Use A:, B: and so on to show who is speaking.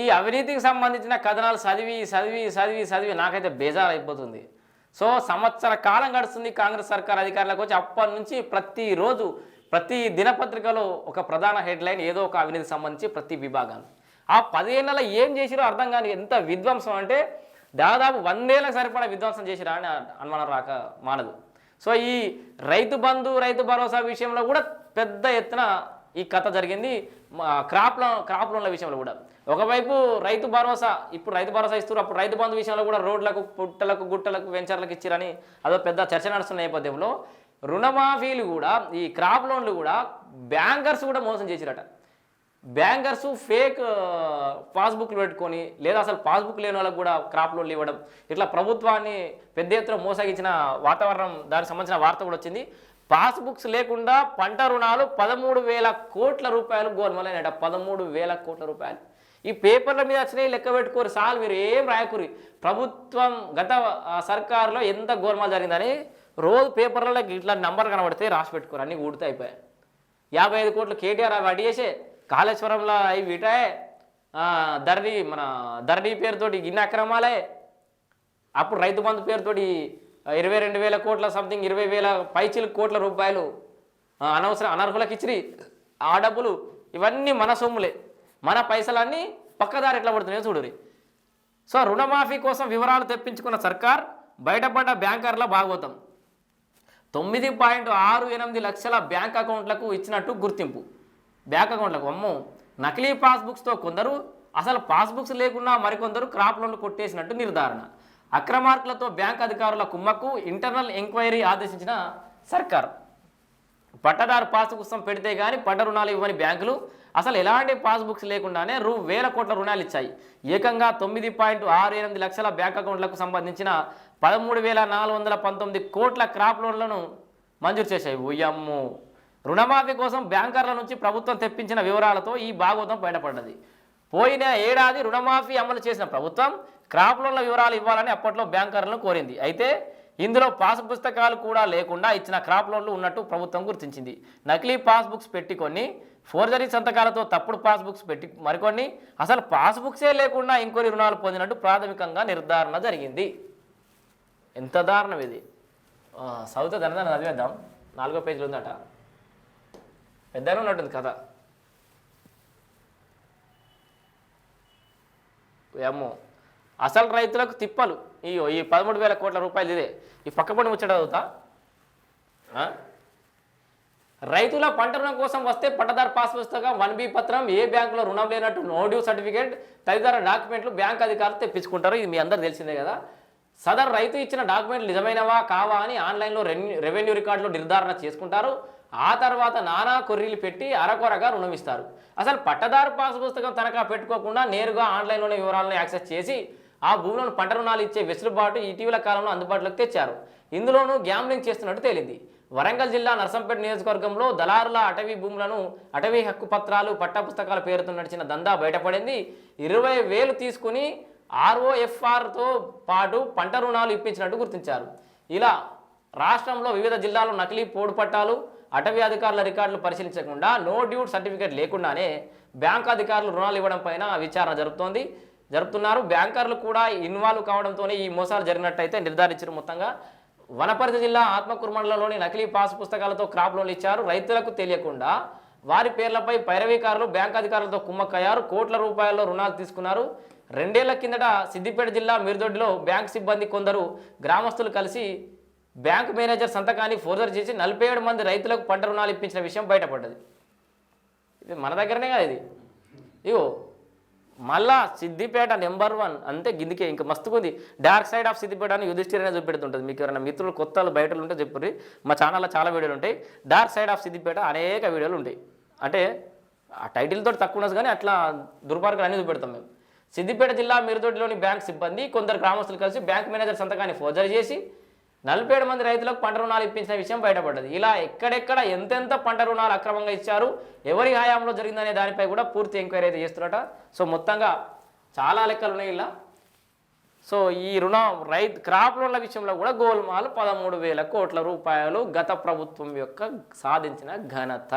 A: ఈ అవినీతికి సంబంధించిన కథనాలు చదివి చదివి చదివి చదివి నాకైతే బేజారు అయిపోతుంది సో సంవత్సర కాలం గడుస్తుంది కాంగ్రెస్ సర్కార్ అధికారులకు వచ్చి అప్పటి నుంచి ప్రతిరోజు ప్రతి దినపత్రికలో ఒక ప్రధాన హెడ్లైన్ ఏదో ఒక అవినీతికి సంబంధించి ప్రతి విభాగాన్ని ఆ పదిహేనుల ఏం చేసిరో అర్థం కాని ఎంత విధ్వంసం అంటే దాదాపు వందేళ్ళకి సరిపడా విధ్వంసం చేసిరా అని అనుమానం రాక మానదు. సో ఈ రైతు బంధు రైతు భరోసా విషయంలో కూడా పెద్ద ఎత్తున ఈ కథ జరిగింది. క్రాప్ లోన్ క్రాప్ లోన్ల విషయంలో కూడా. ఒకవైపు రైతు భరోసా ఇప్పుడు రైతు భరోసా ఇస్తారు అప్పుడు రైతు బంధు విషయంలో కూడా రోడ్లకు పుట్టలకు గుట్టలకు వెంచర్లకు ఇచ్చిరని అదో పెద్ద చర్చ నడుస్తున్న నేపథ్యంలో రుణమాఫీలు కూడా ఈ క్రాప్ లోన్లు కూడా బ్యాంకర్స్ కూడా మోసం చేసిరట. బ్యాంకర్స్ ఫేక్ పాస్బుక్లు పెట్టుకొని లేదా అసలు పాస్బుక్ లేని వాళ్ళకు కూడా క్రాప్ లోన్లు ఇవ్వడం. ఇట్లా ప్రభుత్వాన్ని పెద్ద ఎత్తున మోసగించిన వాతావరణం దానికి సంబంధించిన వార్త కూడా వచ్చింది. పాస్బుక్స్ లేకుండా పంట రుణాలు పదమూడు వేల కోట్ల రూపాయలు గోల్మలైనట పదమూడు వేల కోట్ల రూపాయలు. ఈ పేపర్ల మీద వచ్చినాయి లెక్క పెట్టుకోరు సార్ మీరు ఏం రాయకూరి. ప్రభుత్వం గత సర్కారులో ఎంత గోల్మాల్ జరిగిందని రోజు పేపర్లలో ఇట్లా నంబర్ కనబడితే రాసి పెట్టుకోరు అన్నీ ఊడితే అయిపోయాయి యాభై ఐదు కోట్లు కేటీఆర్ అవి అడిగేసే కాళేశ్వరంలో అవి విటాయే ధరణి మన ధరణి పేరుతోటి గిన్నె అక్రమాలే. అప్పుడు రైతు బంధు పేరుతోటి ఇరవై రెండు వేల కోట్ల సంథింగ్ ఇరవై వేల పైచిలు కోట్ల రూపాయలు అనవసర అనర్హులకు ఇచ్చిరి. ఆ డబ్బులు ఇవన్నీ మన సొమ్ములే. మన పైసలన్నీ పక్కదారి ఎట్లా పడుతున్నాయో చూడురి సో రుణమాఫీ కోసం వివరాలు తెప్పించుకున్న సర్కార్ బయటపడ్డ బ్యాంకర్ల భాగవతం తొమ్మిది పాయింట్ ఆరు ఎనిమిది లక్షల బ్యాంక్ అకౌంట్లకు ఇచ్చినట్టు గుర్తింపు. బ్యాంక్ అకౌంట్లకు అమ్మో నకిలీ పాస్బుక్స్తో కొందరు అసలు పాస్బుక్స్ లేకుండా మరికొందరు క్రాప్ లోన్లు కొట్టేసినట్టు నిర్ధారణ. అక్రమార్కులతో బ్యాంక్ అధికారుల కుమ్మకు ఇంటర్నల్ ఎంక్వైరీ ఆదేశించిన సర్కార్. పట్టదారు పాస్ పెడితే కానీ పంట రుణాలు ఇవ్వని బ్యాంకులు అసలు ఎలాంటి పాస్బుక్స్ లేకుండానే రూ వేల కోట్ల రుణాలు ఇచ్చాయి. ఏకంగా తొమ్మిది పాయింట్ ఆరు ఎనిమిది లక్షల బ్యాంక్ అకౌంట్లకు సంబంధించిన పదమూడు వేల నాలుగు వందల పంతొమ్మిది కోట్ల క్రాప్ లోన్లను మంజూరు చేశాయి. ఉయ్యమ్ము. రుణమాఫీ కోసం బ్యాంకర్ల నుంచి ప్రభుత్వం తెప్పించిన వివరాలతో ఈ భాగవతం బయటపడ్డది. పోయిన ఏడాది రుణమాఫీ అమలు చేసిన ప్రభుత్వం క్రాప్ లోన్ల వివరాలు ఇవ్వాలని అప్పట్లో బ్యాంకర్లను కోరింది. అయితే ఇందులో పాస్ పుస్తకాలు కూడా లేకుండా ఇచ్చిన క్రాప్ లోన్లు ఉన్నట్టు ప్రభుత్వం గుర్తించింది. నకిలీ పాస్బుక్స్ పెట్టి కొన్ని ఫోర్జరీ సంతకాలతో తప్పుడు పాస్బుక్స్ పెట్టి మరికొన్ని అసలు పాస్బుక్సే లేకుండా ఇంకొన్ని రుణాలు పొందినట్టు ప్రాథమికంగా నిర్ధారణ జరిగింది. ఎంత దారుణం ఇది? సౌత్ చదివితే దాని చదివేద్దాం. నాలుగో పేజీలు ఉందట. పెద్దగా ఉన్నట్టుంది కథ. ఏమో అసలు రైతులకు తిప్పలు. ఇయ్యో ఈ పదమూడు వేల కోట్ల రూపాయలు ఇదే. ఈ పక్కపడి ముచ్చట అవుతా రైతుల పంట రుణం కోసం వస్తే పట్టదారు పాస్ పుస్తకం వన్ బి పత్రం ఏ బ్యాంకులో రుణం లేనట్టు నో డ్యూ సర్టిఫికేట్ తదితర డాక్యుమెంట్లు బ్యాంక్ అధికారులు తెప్పించుకుంటారు. ఇది మీ అందరు తెలిసిందే కదా. సదర్ రైతు ఇచ్చిన డాక్యుమెంట్లు నిజమైనవా కావా అని ఆన్లైన్లో రెవెన్యూ రికార్డులు నిర్ధారణ చేసుకుంటారు. ఆ తర్వాత నానా కొర్రీలు పెట్టి అరకొరగా రుణం ఇస్తారు. అసలు పట్టదారు పాస్ పుస్తకం తనఖా పెట్టుకోకుండా నేరుగా ఆన్లైన్లోనే వివరాలను యాక్సెస్ చేసి ఆ భూములను పంట రుణాలు ఇచ్చే వెసులుబాటు ఇటీవల కాలంలో అందుబాటులోకి తెచ్చారు. ఇందులోనూ గ్యాంబ్లింగ్ చేస్తున్నట్టు తేలింది. వరంగల్ జిల్లా నర్సంపేట నియోజకవర్గంలో దళారుల అటవీ భూములను అటవీ హక్కు పత్రాలు పట్టా పుస్తకాల పేరుతో నడిచిన దందా బయటపడింది. ఇరవై వేలు తీసుకుని ఆర్ఓఎఫ్ఆర్తో పాటు పంట రుణాలు ఇప్పించినట్టు గుర్తించారు. ఇలా రాష్ట్రంలో వివిధ జిల్లాలో నకిలీ పోడు పట్టాలు అటవీ అధికారుల రికార్డులు పరిశీలించకుండా నో డ్యూట్ సర్టిఫికేట్ లేకుండానే బ్యాంక్ అధికారులు రుణాలు ఇవ్వడం పైన విచారణ జరుపుతోంది. జరుపుతున్నారు. బ్యాంకర్లు కూడా ఇన్వాల్వ్ కావడంతోనే ఈ మోసాలు జరిగినట్టయితే నిర్ధారించారు. మొత్తంగా వనపర్తి జిల్లా ఆత్మకూరు మండలంలోని నకిలీ పాస్ పుస్తకాలతో క్రాప్ లోన్లు ఇచ్చారు. రైతులకు తెలియకుండా వారి పేర్లపై పైరవీకారులు బ్యాంక్ అధికారులతో కుమ్మక్కయ్యారు. కోట్ల రూపాయల్లో రుణాలు తీసుకున్నారు. రెండేళ్ళ కిందట సిద్దిపేట జిల్లా మిర్దొడ్డిలో బ్యాంక్ సిబ్బంది కొందరు గ్రామస్తులు కలిసి బ్యాంక్ మేనేజర్ సంతకాన్ని ఫోర్జర్ చేసి నలభై ఏడు మంది రైతులకు పంట రుణాలు ఇప్పించిన విషయం బయటపడ్డది. ఇది మన దగ్గరనే కదా ఇది. ఇగో మళ్ళా సిద్దిపేట నెంబర్ వన్. అంతే గిదికే. ఇంకా మస్తుకుంది డార్క్ సైడ్ ఆఫ్ సిద్దిపేట అని యుధిష్ఠిరనే చూపెడుతుంటుంది. మీకు ఎవరైనా మిత్రులు కొత్త బయటలు ఉంటే చెప్పుర్రి. మా ఛానల్లో చాలా వీడియోలు ఉంటాయి. డార్క్ సైడ్ ఆఫ్ సిద్దిపేట అనేక వీడియోలు ఉంటాయి. అంటే ఆ టైటిల్తో తక్కువ ఉండదు కానీ అట్లా దుర్మార్గాలు అన్ని చూపెడతాం మేము. సిద్దిపేట జిల్లా మిరుదొడ్డిలోని బ్యాంక్ సిబ్బంది కొందరు గ్రామస్తులు కలిసి బ్యాంక్ మేనేజర్ సంతకాన్ని ఫోర్జరీ చేసి నలభై ఏడు మంది రైతులకు పంట రుణాలు ఇప్పించిన విషయం బయటపడ్డది. ఇలా ఎక్కడెక్కడ ఎంతెంత పంట రుణాలు అక్రమంగా ఇచ్చారు ఎవరి హయాంలో జరిగిందనే దానిపై కూడా పూర్తి ఎంక్వైరీ అయితే చేస్తున్నట సో మొత్తంగా చాలా లెక్కలు ఉన్నాయి ఇలా. సో ఈ రుణం రైతు క్రాప్ లోన్ల విషయంలో కూడా గోల్మాల్ పదమూడు వేల కోట్ల రూపాయలు గత ప్రభుత్వం యొక్క సాధించిన ఘనత.